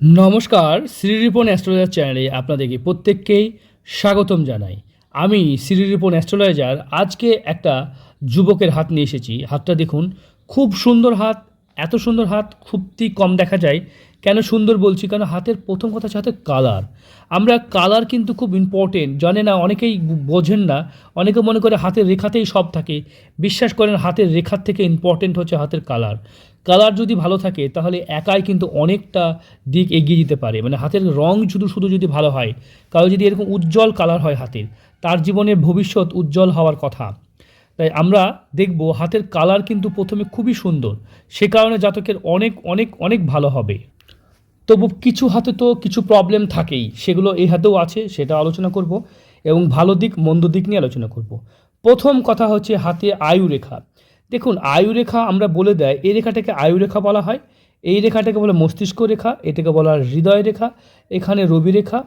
নমস্কার শ্রীরিপন অ্যাস্ট্রোলজার চ্যানেলে আপনাদেরকে প্রত্যেককেই স্বাগতম জানাই। আমি শ্রীরিপন অ্যাস্ট্রোলজার, আজকে একটা যুবকের হাত নিয়ে এসেছি। হাতটা দেখুন, খুব সুন্দর হাত, এত সুন্দর হাত খুবই কম দেখা যায়। কেন সুন্দর বলছি? কারণ হাতের প্রথম কথা হচ্ছে হাতের কালার আমরা কালার কিন্তু খুব ইম্পর্টেন্ট জানে না, অনেকেই বোঝেন না, অনেকে মনে করে হাতের রেখাতেই সব থাকে। বিশ্বাস করেন, হাতের রেখার থেকে ইম্পর্টেন্ট হচ্ছে হাতের কালার কালার যদি ভালো থাকে, তাহলে একাই কিন্তু অনেকটা দিক এগিয়ে যেতে পারে। মানে হাতের রং শুধু শুধু যদি ভালো হয়, কারও যদি এরকম উজ্জ্বল কালার হয় হাতের, তার জীবনের ভবিষ্যৎ উজ্জ্বল হওয়ার কথা। তাই আমরা দেখব হাতের কালার কিন্তু প্রথমে খুবই সুন্দর। সে কারণে জাতকের অনেক অনেক অনেক ভালো হবে। তবু কিছু হাতে তো কিছু প্রবলেম থাকেই। সেগুলো এই হাতেও আছে, সেটা আলোচনা করব এবং ভালো দিক, মন্দ দিক নিয়ে আলোচনা করব। প্রথম কথা হচ্ছে হাতে আয়ু রেখা। দেখুন, আয়ু রেখা আমরা বলে দেয়, এই রেখাটাকে আয়ু রেখা বলা হয়। এই রেখাটাকে বলে মস্তিষ্ক রেখা, এটাকে বলা হৃদয় রেখা, এখানে রবি রেখা,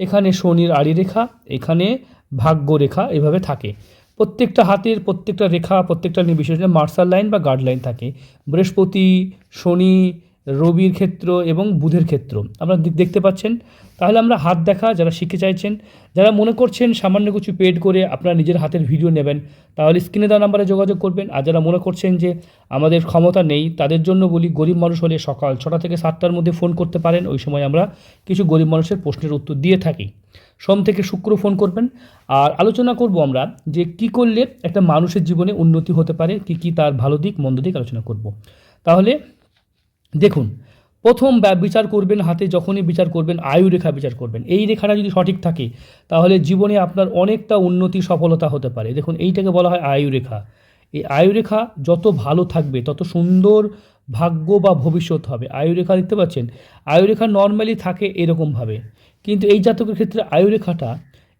এখানে শনির আড়ি রেখা, এখানে ভাগ্য রেখা এভাবে থাকে। প্রত্যেকটা হাতের প্রত্যেকটা রেখা, প্রত্যেকটা নির্বিশেষে মার্শাল লাইন বা গার্ড লাইন থাকে। বৃহস্পতি, শনি রবির ক্ষেত্র এবং বুধের ক্ষেত্র। আপনারা দেখতে পাচ্ছেন। তাহলে আমরা হাত দেখা, যারা শিখতে চাইছেন, যারা মনে করছেন সামান্য কিছু পেড করে আপনারা নিজের হাতের ভিডিও নেবেন, তাহলে স্ক্রিনে দেওয়া নাম্বারে যোগাযোগ করবেন। আর যারা মনে করছেন যে আমাদের ক্ষমতা নেই, তাদের জন্য বলি, গরিব মানুষ হলে সকাল ছটা থেকে সাতটার মধ্যে ফোন করতে পারেন। ওই সময় আমরা কিছু গরিব মানুষের প্রশ্নের উত্তর দিয়ে থাকি। সোম থেকে শুক্র ফোন করবেন। আর আলোচনা করব আমরা যে কি করলে একটা মানুষের জীবনে উন্নতি হতে পারে, কি কি তার ভালো দিক, মন্দ দিক আলোচনা করব। তাহলে দেখুন, প্রথম বিচার করবেন হাতে, যখনই বিচার করবেন, আয়ু রেখা বিচার করবেন। এই রেখাটা যদি সঠিক থাকে, তাহলে জীবনে আপনার অনেকটা উন্নতি, সফলতা হতে পারে। দেখুন, এইটাকে বলা হয় আয়ু রেখা। এই আয়ু রেখা যত ভালো থাকবে, তত সুন্দর ভাগ্য বা ভবিষ্যৎ হবে। আয়ু রেখা দেখতে পাচ্ছেন? আয়ু রেখা নর্মালি থাকে এরকমভাবে। কিন্তু এই জাতকের ক্ষেত্রে আয়ু রেখাটা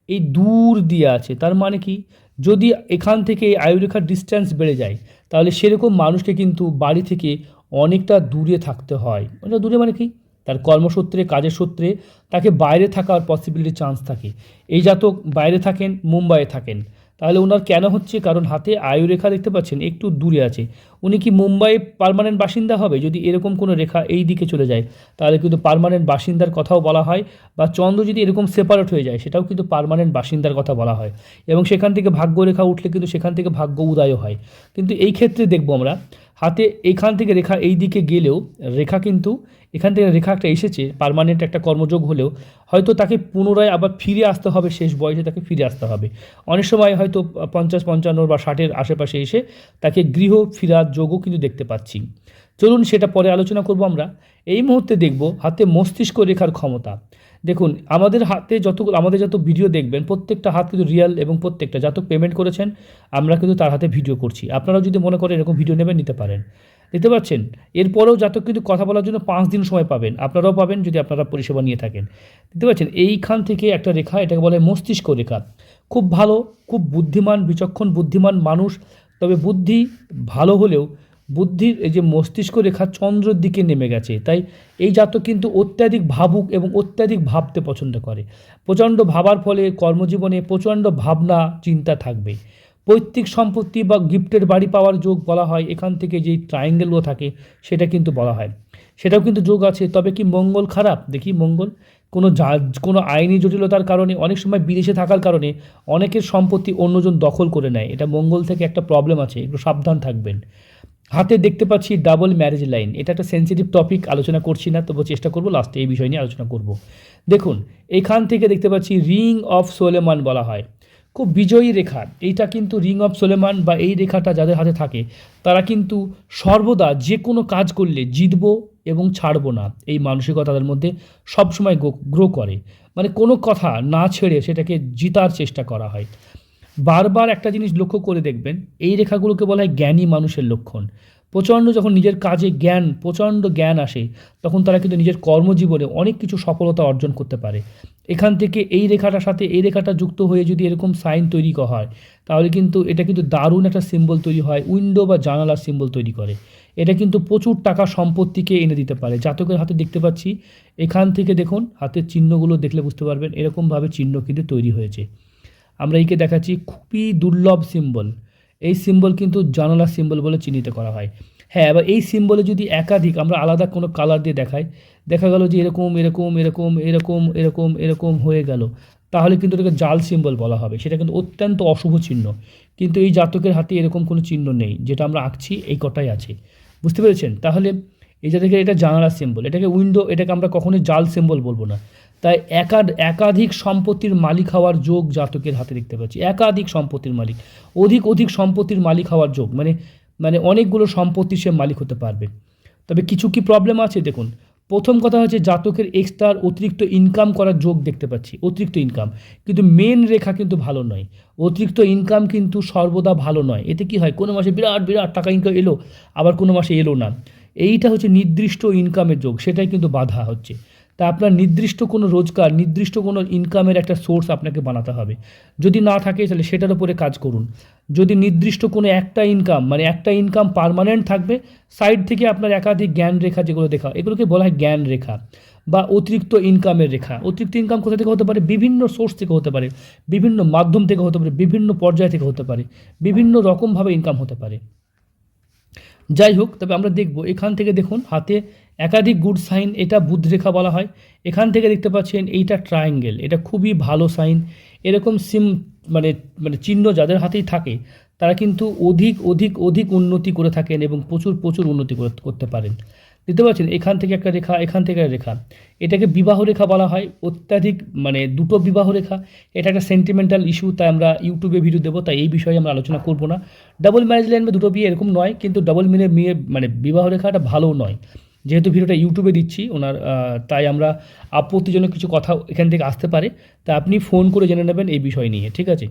এই দূর দিয়ে আছে। তার মানে কি? যদি এখান থেকে এই আয়ুরেখার ডিস্ট্যান্স বেড়ে যায়, তাহলে সেরকম মানুষকে কিন্তু বাড়ি থেকে অনেকটা দূরে থাকতে হয়। অনেকটা দূরে মানে কি? তার কর্মসূত্রে, কাজের সূত্রে, তাকে বাইরে থাকার পসিবিলিটি চান্স থাকে। এই জাতক বাইরে থাকেন, মুম্বাইয়ে থাকেন। তাহলে ওনার কেন হচ্ছে? কারণ হাতে আয়ু রেখা দেখতে পাচ্ছেন, একটু দূরে আছে। উনি কি মুম্বাই পারমানেন্ট বাসিন্দা হবে? যদি এরকম কোনো রেখা এই দিকে চলে যায়, তাহলে কিন্তু পারমানেন্ট বাসিন্দার কথাও বলা হয় বা চন্দ্র যদি এরকম সেপারেট হয়ে যায়, সেটাও কিন্তু পারমানেন্ট বাসিন্দার কথা বলা হয়। এবং সেখান থেকে ভাগ্য রেখা উঠলে কিন্তু সেখান থেকে ভাগ্য উদয়ও হয়। কিন্তু এই ক্ষেত্রে দেখব আমরা হাতে এইখান থেকে রেখা এই দিকে গেলেও রেখা কিন্তু এখান থেকে রেখা একটা এসেছে পার্মানেন্ট একটা কর্মযোগ হলেও। হয়তো তাকে পুনরায় আবার ফিরে আসতে হবে, শেষ বয়সে তাকে ফিরে আসতে হবে। অনেক সময় হয়তো পঞ্চাশ, পঞ্চান্ন বা ষাটের আশেপাশে এসে তাকে গৃহ ফিরার যোগও কিন্তু দেখতে পাচ্ছি। চলুন সেটা পরে আলোচনা করব আমরা। এই মুহূর্তে দেখব হাতে মস্তিষ্ক রেখার ক্ষমতা। দেখুন, আমাদের হাতে যত আমাদের যত ভিডিও দেখবেন, প্রত্যেকটা হাত কিন্তু রিয়েল এবং প্রত্যেকটা যত পেমেন্ট করেছেন, আমরা কিন্তু তার হাতে ভিডিও করছি। আপনারাও যদি মনে করেন এরকম ভিডিও নেবেন, নিতে পারেন। দেখতে পাচ্ছেন? এরপরেও জাতক কিন্তু কথা বলার জন্য পাঁচ দিন সময় পাবেন। আপনারাও পাবেন যদি আপনারা পরিষেবা নিয়ে থাকেন। দেখতে পাচ্ছেন? এইখান থেকে একটা রেখা, এটাকে বলে মস্তিষ্ক রেখা। খুব ভালো, খুব বুদ্ধিমান, বিচক্ষণ, বুদ্ধিমান মানুষ। তবে বুদ্ধি ভালো হলেও বুদ্ধির এই যে মস্তিষ্ক রেখা চন্দ্রের দিকে নেমে গেছে। তাই এই জাতক কিন্তু অত্যাধিক ভাবুক এবং অত্যাধিক ভাবতে পছন্দ করে। প্রচণ্ড ভাবার ফলে কর্মজীবনে প্রচণ্ড ভাবনা, চিন্তা থাকবে। পৈতৃক সম্পত্তি বা গিফটের বাড়ি পাওয়ার যোগ বলা হয়, এখান থেকে যেই ট্রায়াঙ্গেলগুলো থাকে সেটা কিন্তু বলা হয়। সেটাও কিন্তু যোগ আছে, তবে কি মঙ্গল খারাপ? দেখি মঙ্গল। কোনো কোনো আইনি জটিলতার কারণে, অনেক সময় বিদেশে থাকার কারণে অনেকের সম্পত্তি অন্যজন দখল করে নেয়। এটা মঙ্গল থেকে একটা প্রবলেম আছে, একটু সাবধান থাকবেন। হাতে দেখতে পাচ্ছি ডাবল ম্যারেজ লাইন এটা একটা সেন্সিটিভ টপিক আলোচনা করছি না তবু চেষ্টা করব লাস্টে এই বিষয় নিয়ে আলোচনা করব। দেখুন, এখান থেকে দেখতে পাচ্ছি রিং অফ সোলেমান বলা হয়। খুব বিজয়ী রেখা। এইটা কিন্তু রিং অফ সোলেমান বা এই রেখাটা যাদের হাতে থাকে, তারা কিন্তু সর্বদা যে কোনো কাজ করলে জিতবো এবং ছাড়বো না। এই মানসিকতা তাদের মধ্যে সবসময় গ্রো করে। মানে কোনো কথা না ছেড়ে সেটাকে জিতার চেষ্টা করা হয়। বারবার একটা জিনিস লক্ষ্য করে দেখবেন, এই রেখাগুলোকে বলা হয় জ্ঞানী মানুষের লক্ষণ। প্রচণ্ড যখন নিজের কাজে জ্ঞান, প্রচণ্ড জ্ঞান আসে, তখন তারা কিন্তু নিজের কর্মজীবনে অনেক কিছু সফলতা অর্জন করতে পারে। এখান থেকে এই রেখাটার সাথে এই রেখাটা যুক্ত হয়ে যদি এরকম সাইন তৈরি হয়, তাহলে কিন্তু এটা কিন্তু দারুণ একটা সিম্বল তৈরি হয়, উইন্ডো বা জানালার সিম্বল তৈরি করে। এটা কিন্তু প্রচুর টাকা সম্পত্তিকে এনে দিতে পারে। জাতকের হাতে দেখতে পাচ্ছি, এখান থেকে দেখুন, হাতের চিহ্নগুলো দেখলে বুঝতে পারবেন, এরকমভাবে চিহ্ন কিন্তু তৈরি হয়েছে। আমরা এইকে দেখাচ্ছি খুবই দুর্লভ সিম্বল এই সিম্বল কিন্তু জানালার সিম্বল বলে চিহ্নিত করা হয়। হ্যাঁ এবার এই সিম্বলে যদি একাধিক আমরা আলাদা কোনো কালার দিয়ে দেখাই, দেখা গেল যে এরকম এরকম এরকম এরকম এরকম এরকম হয়ে গেল, তাহলে কিন্তু এটাকে জাল সিম্বল বলা হবে। সেটা কিন্তু অত্যন্ত অশুভ চিহ্ন। কিন্তু এই জাতকের হাতে এরকম কোনো চিহ্ন নেই, যেটা আমরা আঁকছি, এই কটাই আছে। বুঝতে পেরেছেন? তাহলে এই দেখে এটা জানালা সিম্বল এটাকে উইন্ডো এটাকে আমরা কখনোই জাল সিম্বল বলব না। তাই একাড একাধিক সম্পত্তির মালিক হওয়ার যোগ জাতকের হাতে দেখতে পাচ্ছি। একাধিক সম্পত্তির মালিক। অধিক অধিক সম্পত্তির মালিক হওয়ার যোগ। মানে মানে অনেকগুলো সম্পত্তির সে মালিক হতে পারবে। তবে কিছু কি প্রবলেম আছে? দেখুন, প্রথম কথা হচ্ছে জাতকের এক্সট্রার অতিরিক্ত ইনকাম করার যোগ দেখতে পাচ্ছি। অতিরিক্ত ইনকাম কিন্তু মেন রেখা কিন্তু ভালো নয়। অতিরিক্ত ইনকাম কিন্তু সর্বদা ভালো নয়। এতে কি হয়? কোনো মাসে বিরাট বিরাট টাকা ইনকাম এলো, আবার কোনো মাসে এলো না। এইটা হচ্ছে নির্দিষ্ট ইনকামের যোগ। সেটাই কিন্তু বাধা হচ্ছে। তা আপনার নির্দিষ্ট কোনো রোজগার, নির্দিষ্ট কোনো ইনকামের একটা সোর্স আপনাকে বানাতে হবে। যদি না থাকে তাহলে সেটার উপরে কাজ করুন। যদি নির্দিষ্ট কোনো একটা ইনকাম মানে একটা ইনকাম পার্মানেন্ট থাকবে সাইড থেকে আপনার একাধিক জ্ঞান রেখা যেগুলো দেখা, এগুলোকে বলা হয় জ্ঞান রেখা বা অতিরিক্ত ইনকামের রেখা। অতিরিক্ত ইনকাম কোথা থেকে হতে পারে? বিভিন্ন সোর্স থেকে হতে পারে। বিভিন্ন মাধ্যম থেকে হতে পারে, বিভিন্ন পর্যায় থেকে হতে পারে, বিভিন্ন রকমভাবে ইনকাম হতে পারে। যাই হোক, তবে আমরা দেখব। এখান থেকে দেখুন, হাতে একাধিক গুড সাইন এটা বুধরেখা বলা হয়। এখান থেকে দেখতে পাচ্ছেন এইটা ট্রায়াঙ্গেল এটা খুবই ভালো সাইন এরকম সিম মানে মানে চিহ্ন যাদের হাতেই থাকে, তারা কিন্তু অধিক অধিক অধিক উন্নতি করে থাকেন এবং প্রচুর প্রচুর উন্নতি করতে পারেন। দেখতে পাচ্ছেন এখান থেকে একটা রেখা, এখান থেকে একটা রেখা। এটাকে বিবাহ রেখা বলা হয়, অত্যাধিক মানে দুটো বিবাহ রেখা। এটা একটা সেন্টিমেন্টাল ইস্যু তাই আমরা ইউটিউবে ভিডিও দেবো, তাই এই বিষয়ে আমরা আলোচনা করব না। ডাবল ম্যারেজ লাইন বা দুটো বিয়ে এরকম নয়, কিন্তু ডাবল মিনে মেয়ে মানে বিবাহ রেখাটা ভালো নয়। যেহেতু ভিডিওটা ইউটিউবে দিচ্ছি ওনার তাই আমরা আপত্তিজনক কিছু কথা এখান থেকে আসতে পারে, তা আপনি ফোন করে জেনে নেবেন এই বিষয় নিয়ে, ঠিক আছে?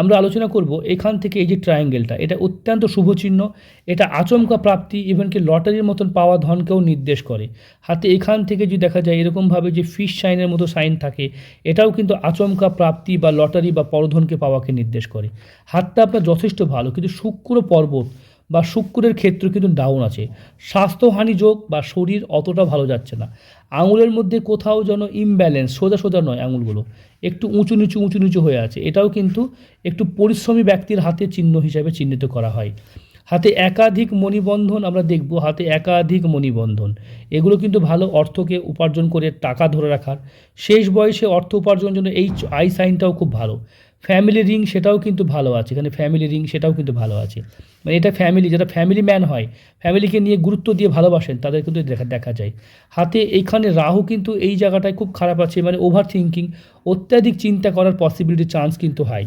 আমরা আলোচনা করব এখান থেকে এই যে ট্রায়াঙ্গেলটা এটা অত্যন্ত শুভ চিহ্ন, এটা আচমকা প্রাপ্তি ইভেনকি লটারির মতন পাওয়া ধনকেও নির্দেশ করে। হাতে এখান থেকে যদি দেখা যায় এরকমভাবে যে ফিশ সাইনের মতো সাইন থাকে, এটাও কিন্তু আচমকা প্রাপ্তি বা লটারি বা পরধনকে পাওয়াকে নির্দেশ করে। হাতটা আপনার যথেষ্ট ভালো, কিন্তু শুক্র পর্বত বা শুক্রের ক্ষেত্র কিন্তু ডাউন আছে। স্বাস্থ্যহানি যোগ বা শরীর অতটা ভালো যাচ্ছে না। আঙুলের মধ্যে কোথাও যেন ইমব্যালেন্স সোজা সোজা নয় আঙুলগুলো। একটু উঁচু নিচু উঁচু নিচু হয়ে আছে। এটাও কিন্তু একটু পরিশ্রমী ব্যক্তির হাতে চিহ্ন হিসাবে চিহ্নিত করা হয়। হাতে একাধিক মণিবন্ধন আমরা দেখব। হাতে একাধিক মণিবন্ধন। এগুলো কিন্তু ভালো অর্থকে উপার্জন করে টাকা ধরে রাখার। শেষ বয়সে অর্থ উপার্জনের জন্য এই আই সাইনটাও খুব ভালো। ফ্যামিলি রিং সেটাও কিন্তু ভালো আছে। এখানে ফ্যামিলি রিং সেটাও কিন্তু ভালো আছে। মানে এটা ফ্যামিলি যারা ফ্যামিলি ম্যান হয় ফ্যামিলিকে নিয়ে গুরুত্ব দিয়ে ভালোবাসেন, তাদের কিন্তু দেখা দেখা যায়। হাতে এইখানে রাহু কিন্তু এই জায়গাটায় খুব খারাপ আছে মানে ওভার থিঙ্কিং অত্যাধিক চিন্তা করার পসিবিলিটি চান্স কিন্তু হয়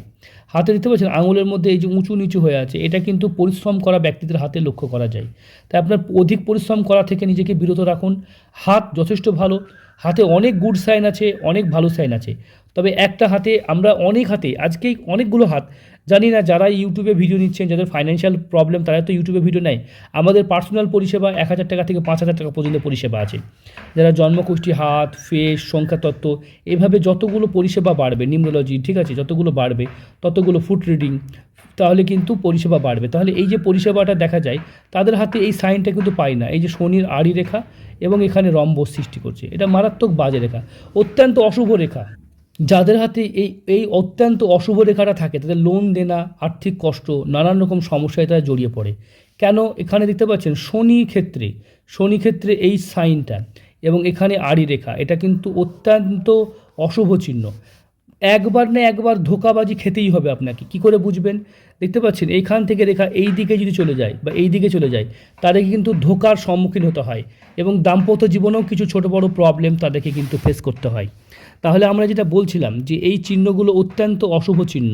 হাতে দেখতে পাচ্ছেন, আঙুলের মধ্যে এই যে উঁচু নিচু হয়ে আছে, এটা কিন্তু পরিশ্রম করা ব্যক্তিদের হাতে লক্ষ্য করা যায়। তাই আপনার অধিক পরিশ্রম করা থেকে নিজেকে বিরত রাখুন। হাত যথেষ্ট ভালো, হাতে অনেক গুড সাইন আছে, অনেক ভালো সাইন আছে। তবে একটা হাতে আমরা অনেক হাতে, আজকেই অনেকগুলো হাত। জানি না যারা ইউটিউবে ভিডিও নিচ্ছেন, যাদের ফাইন্যান্সিয়াল প্রবলেম তারা তো ইউটিউবে ভিডিও নেয়। আমাদের পার্সোনাল পরিষেবা এক হাজার টাকা থেকে পাঁচ হাজার টাকা পর্যন্ত পরিষেবা আছে। যারা জন্মকুষ্ঠী হাত ফেস সংখ্যাতত্ত্ব, এভাবে যতগুলো পরিষেবা বাড়বে নিউমোলজি ঠিক আছে, যতগুলো বাড়বে, ততগুলো ফুড রিডিং তাহলে কিন্তু পরিষেবা বাড়বে। তাহলে এই যে পরিষেবাটা দেখা যায়, তাদের হাতে এই সাইনটা কিন্তু পাই না। এই যে শনির আড়ি রেখা এবং এখানে রম্বস সৃষ্টি করছে। এটা মারাত্মক বাজে রেখা, অত্যন্ত অশুভ রেখা। যাদের হাতে এই এই অত্যন্ত অশুভ রেখাটা থাকে, তাদের লোন দেনা, আর্থিক কষ্ট, নানান রকম সমস্যায় তারা জড়িয়ে পড়ে। কেন? এখানে দেখতে পাচ্ছেন শনি ক্ষেত্রে শনি ক্ষেত্রে এই সাইনটা এবং এখানে আড়ি রেখা, এটা কিন্তু অত্যন্ত অশুভ চিহ্ন। একবার না একবার ধোকাবাজি খেতেই হবে আপনাকে, কি করে বুঝবেন? দেখতে পাচ্ছেন, এইখান থেকে রেখা এই দিকে যদি চলে যায় বা এই দিকে চলে যায়, তাদেরকে কিন্তু ধোকার সম্মুখীন হতে হয় এবং দাম্পত্য জীবনেও কিছু ছোট বড় প্রবলেম তাদেরকে কিন্তু ফেস করতে হয়। তাহলে আমরা যেটা বলছিলাম যে এই চিহ্নগুলো অত্যন্ত অশুভ চিহ্ন।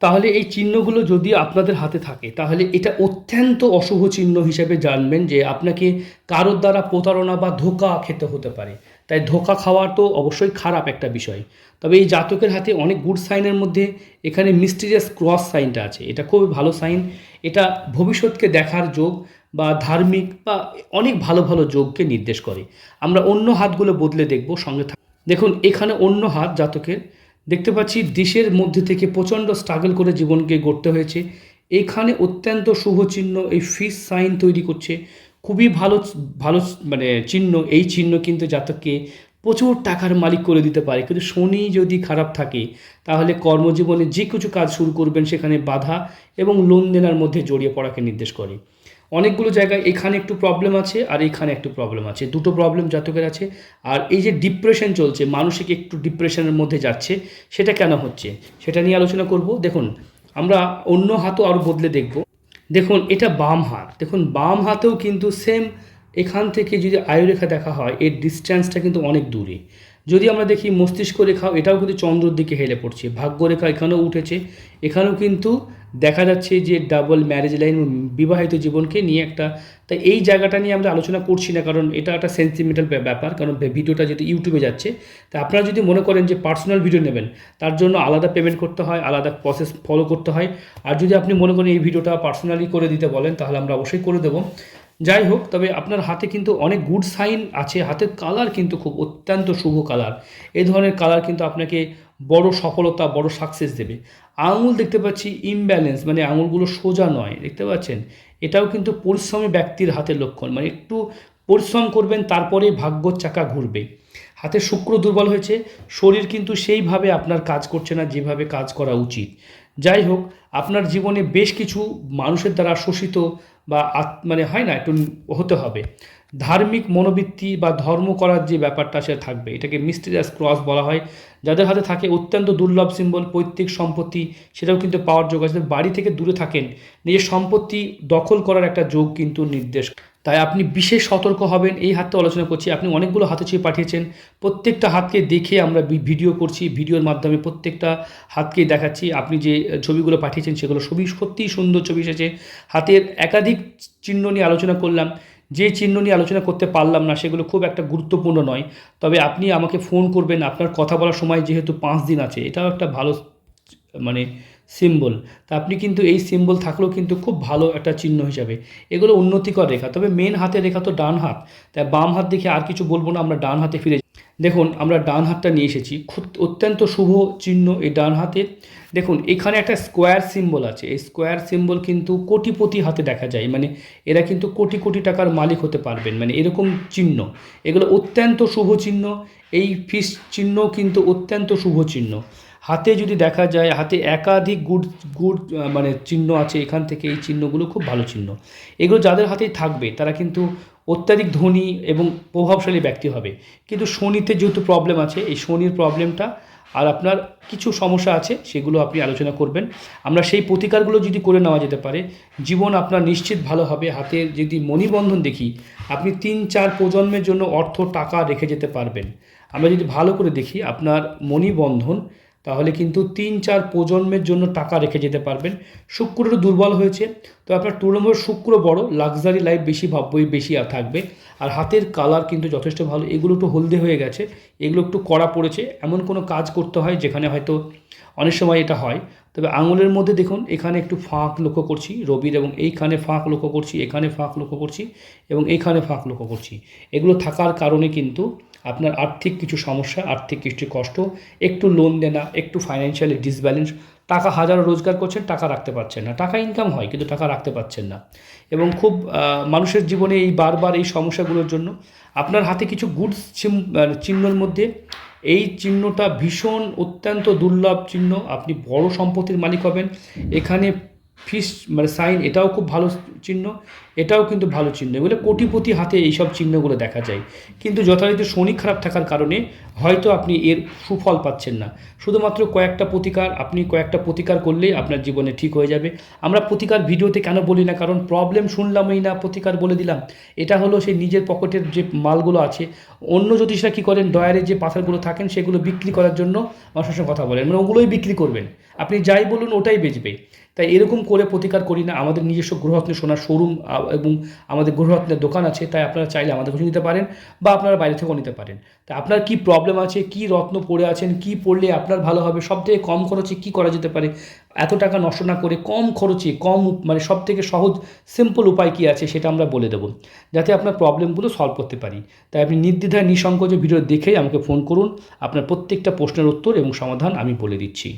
তাহলে এই চিহ্নগুলো যদি আপনাদের হাতে থাকে, তাহলে এটা অত্যন্ত অশুভ চিহ্ন হিসেবে জানবেন যে আপনাকে কারোর দ্বারা প্রতারণা বা ধোকা খেতে হতে পারে। তাই ধোকা খাওয়া তো অবশ্যই খারাপ একটা বিষয়। তবে এই জাতকের হাতে অনেক গুড সাইনের মধ্যে এখানে মিস্টিরিয়াস ক্রস সাইনটা আছে। এটা খুবই ভালো সাইন এটা ভবিষ্যৎকে দেখার যোগ বা ধার্মিক বা অনেক ভালো ভালো যোগকে নির্দেশ করে। আমরা অন্য হাতগুলো বদলে দেখব, সঙ্গে দেখুন, এখানে অন্য হাত জাতকের দেখতে পাচ্ছি, দেশের মধ্যে থেকে প্রচণ্ড স্ট্রাগল করে জীবনকে গড়তে হয়েছে। এখানে অত্যন্ত শুভ চিহ্ন, এই ফিস সাইন তৈরি করছে। খুবই ভালো ভালো মানে চিহ্ন, এই চিহ্ন কিন্তু জাতককে প্রচুর টাকার মালিক করে দিতে পারে। কিন্তু শনি যদি খারাপ থাকে, তাহলে কর্মজীবনে যে কিছু কাজ শুরু করবেন, সেখানে বাধা এবং লোন দেনার মধ্যে জড়িয়ে পড়াকে নির্দেশ করে। অনেকগুলো জায়গায় এখানে একটু প্রবলেম আছে আর এখানে একটু প্রবলেম আছে। দুটো প্রবলেম জাতকের আছে। আর এই যে ডিপ্রেশন চলছে মানসিক একটু ডিপ্রেশনের মধ্যে যাচ্ছে, সেটা কেন হচ্ছে? সেটা নিয়ে আলোচনা করব। দেখুন, আমরা অন্য হাতও আরও বদলে দেখব। দেখুন, এটা বাম হাত। দেখুন, বাম হাতেও কিন্তু সেম এখান থেকে যদি আয়ুরেখা দেখা হয়, এর ডিস্ট্যান্সটা কিন্তু অনেক দূরে। যদি আমরা দেখি মস্তিষ্ক রেখাও এটাও কিন্তু চন্দ্রর দিকে হেলে পড়ছে। ভাগ্যরেখা এখানেও উঠেছে। এখানেও কিন্তু দেখা যাচ্ছে যে ডাবল ম্যারেজ লাইন বিবাহিত জীবনকে নিয়ে একটা তাই এই জায়গাটা নিয়ে আমরা আলোচনা করছি না, কারণ এটা একটা সেন্টিমেন্টাল ব্যাপার, কারণ ভিডিওটা যেহেতু ইউটিউবে যাচ্ছে, তা আপনারা যদি মনে করেন যে পার্সোনাল ভিডিও নেবেন, তার জন্য আলাদা পেমেন্ট করতে হয়, আলাদা প্রসেস ফলো করতে হয়, আর যদি আপনি মনে করেন এই ভিডিওটা পার্সোনালি করে দিতে বলেন, তাহলে আমরা অবশ্যই করে দেবো। যাই হোক, তবে আপনার হাতে কিন্তু অনেক গুড সাইন আছে হাতের কালার কিন্তু খুব অত্যন্ত শুভ কালার এই ধরনের কালার কিন্তু আপনাকে বড় সফলতা, বড় সাকসেস দেবে। আঙুল দেখতে পাচ্ছি ইমব্যালেন্স মানে আঙুলগুলো সোজা নয়, দেখতে পাচ্ছেন? এটাও কিন্তু পরিশ্রমী ব্যক্তির হাতের লক্ষণ মানে একটু পরিশ্রম করবেন তারপরে ভাগ্যর চাকা ঘুরবে। হাতে শুক্র দুর্বল হয়েছে, শরীর কিন্তু সেইভাবে আপনার কাজ করছে না, যেভাবে কাজ করা উচিত। যাই হোক, আপনার জীবনে বেশ কিছু মানুষের দ্বারা শোষিত বা মানে হয় না, একটু হতে হবে। ধার্মিক মনোবৃত্তি বা ধর্ম করার যে ব্যাপারটা সে থাকবে। এটাকে মিস্টেরিয়াস ক্রস বলা হয়। যাদের হাতে থাকে অত্যন্ত দুর্লভ সিম্বল পৈতৃক সম্পত্তি, সেটাও কিন্তু পাওয়ার যোগ আছে। বাড়ি থেকে দূরে থাকেন, নিজের সম্পত্তি দখল করার একটা যোগ কিন্তু নির্দেশ। তাই আপনি বিশেষ সতর্ক হবেন। এই হাতটা আলোচনা করছি। আপনি অনেকগুলো হাতে ছবি পাঠিয়েছেন। প্রত্যেকটা হাতকে দেখে আমরা ভিডিও করছি। ভিডিওর মাধ্যমে প্রত্যেকটা হাতকেই দেখাচ্ছি। আপনি যে ছবিগুলো পাঠিয়েছেন, সেগুলো ছবি সত্যিই সুন্দর ছবি এসেছে। হাতের একাধিক চিহ্ন নিয়ে আলোচনা করলাম। যে চিহ্ন নিয়ে আলোচনা করতে পারলাম না, সেগুলো খুব একটা গুরুত্বপূর্ণ নয়। তবে আপনি আমাকে ফোন করবেন, আপনার কথা বলার সময় যেহেতু পাঁচ দিন আছে, এটাও একটা ভালো মানে সিম্বল তা আপনি কিন্তু এই সিম্বল থাকলেও কিন্তু খুব ভালো একটা চিহ্ন হিসাবে। এগুলো উন্নতিকর রেখা, তবে মেন হাতে রেখা তো ডান হাত। তাই বাম হাত দেখে আর কিছু বলব না, আমরা ডান হাতে ফিরে। দেখুন, আমরা ডান হাতটা নিয়ে এসেছি। অত্যন্ত শুভ চিহ্ন এই ডান হাতে। দেখুন, এখানে একটা স্কোয়ার সিম্বল আছে। এই স্কোয়ার সিম্বল কিন্তু কোটিপতি হাতে দেখা যায়। মানে এরা কিন্তু কোটি কোটি টাকার মালিক হতে পারবেন। মানে এরকম চিহ্ন। এগুলো অত্যন্ত শুভ চিহ্ন। এই ফিস চিহ্ন কিন্তু অত্যন্ত শুভ চিহ্ন। হাতে যদি দেখা যায়, হাতে একাধিক গুড গুড মানে চিহ্ন আছে এখান থেকে। এই চিহ্নগুলো খুব ভালো চিহ্ন। এগুলো যাদের হাতেই থাকবে, তারা কিন্তু অত্যাধিক ধনী এবং প্রভাবশালী ব্যক্তি হবে। কিন্তু শনিতে যেহেতু প্রবলেম আছে, এই শনির প্রবলেমটা আর আপনার কিছু সমস্যা আছে, সেগুলো আপনি আলোচনা করবেন। আমরা সেই প্রতিকারগুলো যদি করে নেওয়া যেতে পারে, জীবন আপনার নিশ্চিত ভালো হবে। হাতে যদি মণিবন্ধন দেখি, আপনি তিন চার প্রজন্মের জন্য অর্থ, টাকা রেখে যেতে পারবেন। আমরা যদি ভালো করে দেখি, আপনার মণিবন্ধন তাহলে কিন্তু তিন চার প্রজন্মের জন্য টাকা রেখে যেতে পারবেন। শুক্র একটু দুর্বল হয়েছে, তো আপনার তুলনামূলক শুক্র বড় লাক্সারি লাইফ বেশি ভাববই বেশি থাকবে। আর হাতের কালার কিন্তু যথেষ্ট ভালো, এগুলো একটু হলদে হয়ে গেছে, এগুলো একটু কড়া পড়েছে, এমন কোনো কাজ করতে হয় যেখানে হয়তো অনেক সময় এটা হয়। তবে আঙুলের মধ্যে দেখুন, এখানে একটু ফাঁক লক্ষ্য করছি, রবির এবং এইখানে ফাঁক লক্ষ্য করছি, এখানে ফাঁক লক্ষ্য করছি এবং এইখানে ফাঁক লক্ষ্য করছি। এগুলো থাকার কারণে কিন্তু আপনার আর্থিক কিছু সমস্যা, আর্থিক কিছু কষ্ট, একটু লোন দেনা, একটু ফাইন্যান্সিয়ালি ডিসব্যালেন্স টাকা হাজারো রোজগার করছেন, টাকা রাখতে পারছেন না। টাকা ইনকাম হয়, কিন্তু টাকা রাখতে পারছেন না। এবং খুব মানুষের জীবনে এই বারবার এই সমস্যাগুলোর জন্য আপনার হাতে কিছু গুড চিহ্নর মধ্যে এই চিহ্নটা ভীষণ অত্যন্ত দুর্লভ চিহ্ন। আপনি বড় সম্পত্তির মালিক হবেন। এখানে ফিস মানে সাইন, এটাও খুব ভালো চিহ্ন, এটাও কিন্তু ভালো চিহ্ন। এগুলো কোটিপতি হাতে এইসব চিহ্নগুলো দেখা যায়। কিন্তু যথারীতি শনি খারাপ থাকার কারণে হয়তো আপনি এর সুফল পাচ্ছেন না। শুধুমাত্র কয়েকটা প্রতিকার, আপনি কয়েকটা প্রতিকার করলেই আপনার জীবনে ঠিক হয়ে যাবে। আমরা প্রতিকার ভিডিওতে কেন বলি না, কারণ প্রবলেম শুনলামই না, প্রতিকার বলে দিলাম। এটা হলো সেই নিজের পকেটের যে মালগুলো আছে, অন্য জ্যোতিষরা কী করেন ডয়ারে যে পাথরগুলো থাকেন, সেগুলো বিক্রি করার জন্য মানুষের সঙ্গে কথা বলেন। মানে ওগুলোই বিক্রি করবেন। আপনি যাই বলুন, ওটাই বেচবে। তাই এরকম করে প্রতিকার করি না। আমাদের নিজস্ব গ্রহরত্ন সোনার শোরুম এবং আমাদের গ্রহরত্নের দোকান আছে, তাই আপনারা চাইলে আমাদের কাছে নিতে পারেন বা আপনারা বাইরে থেকেও নিতে পারেন। তা আপনার কি প্রবলেম আছে, কি রত্ন পড়ে আছেন, কি পড়লে আপনার ভালো হবে, সব থেকে কম খরচে কি করা যেতে পারে, এত টাকা নষ্ট না করে কম খরচে, কম মানে সব থেকে সহজ সিম্পল উপায় কি আছে সেটা আমরা বলে দেবো, যাতে আপনার প্রবলেমগুলো সলভ করতে পারি। তাই আপনি নির্দ্বিধায়, নিঃসংকোচে ভিডিও দেখেই আমাকে ফোন করুন। আপনার প্রত্যেকটা প্রশ্নের উত্তর এবং সমাধান আমি বলে দিচ্ছি।